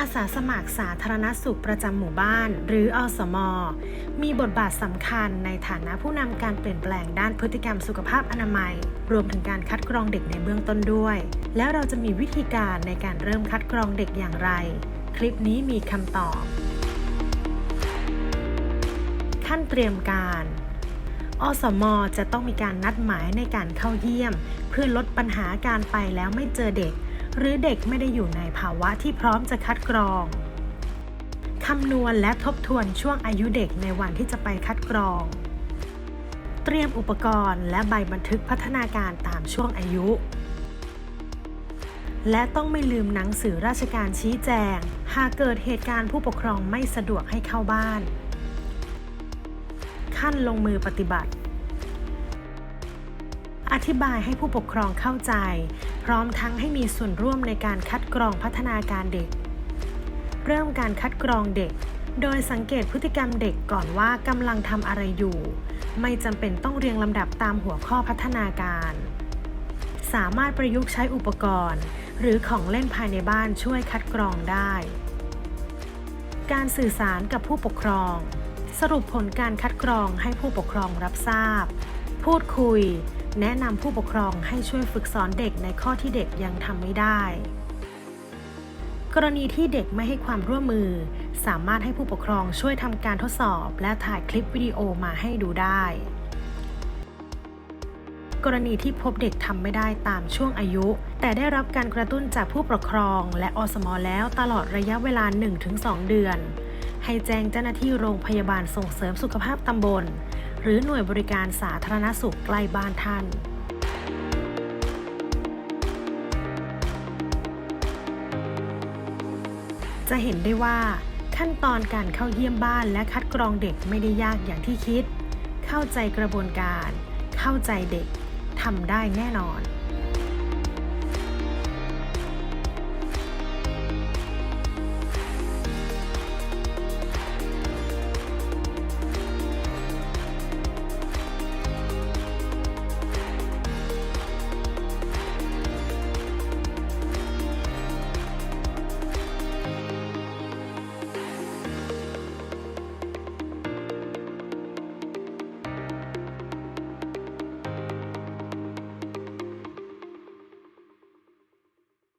อาสาสมัครสาธารณสุขประจำหมู่บ้าน หรืออสม มีบทบาทสำคัญในฐานะผู้นำการเปลี่ยนแปลงด้านพฤติกรรมสุขภาพอนามัย รวมถึงการคัดกรองเด็กในเบื้องต้นด้วย แล้วเราจะมีวิธีการในการเริ่มคัดกรองเด็กอย่างไร คลิปนี้มีคำตอบ ขั้นเตรียมการอสม จะต้องมีการนัดหมายในการเข้าเยี่ยม เพื่อลดปัญหาการไปแล้วไม่เจอเด็ก หรือเด็กไม่ได้อยู่ในภาวะที่พร้อมจะคัดกรองคำนวณและทบทวนช่วงอายุเด็กในวันที่จะไปคัดกรอง เตรียมอุปกรณ์และใบบันทึกพัฒนาการตามช่วงอายุ และต้องไม่ลืมหนังสือราชการชี้แจง หากเกิดเหตุการณ์ผู้ปกครองไม่สะดวกให้เข้าบ้าน ขั้นลงมือปฏิบัติ อธิบายให้ผู้ปกครองเข้าใจ พร้อมทั้งให้มีส่วนร่วมในการคัดกรองพัฒนาการเด็ก เริ่มการคัดกรองเด็ก โดยสังเกตพฤติกรรมเด็กก่อนว่ากำลังทำอะไรอยู่ ไม่จำเป็นต้องเรียงลำดับตามหัวข้อพัฒนาการ สามารถประยุกต์ใช้อุปกรณ์ หรือของเล่นภายในบ้านช่วยคัดกรองได้ การสื่อสารกับผู้ปกครองสรุปผลการคัดกรองให้ผู้ปกครองรับทราบ พูดคุย แนะนำผู้ปกครองให้ช่วยฝึกสอนเด็กในข้อที่เด็กยังทำไม่ได้ กรณีที่เด็กไม่ให้ความร่วมมือ สามารถให้ผู้ปกครองช่วยทำการทดสอบ และถ่ายคลิปวิดีโอมาให้ดูได้ กรณีที่พบเด็กทำไม่ได้ตามช่วงอายุ แต่ได้รับการกระตุ้นจากผู้ปกครองและอสมแล้วตลอดระยะเวลา 1-2 เดือน ให้แจ้งเจ้าหน้าที่โรงพยาบาลส่งเสริมสุขภาพตำบล หรือหน่วยบริการสาธารณสุขใกล้บ้านท่าน จะเห็นได้ว่าขั้นตอนการเข้าเยี่ยมบ้านและคัดกรองเด็กไม่ได้ยากอย่างที่คิด เข้าใจกระบวนการ เข้าใจเด็กทำได้แน่นอน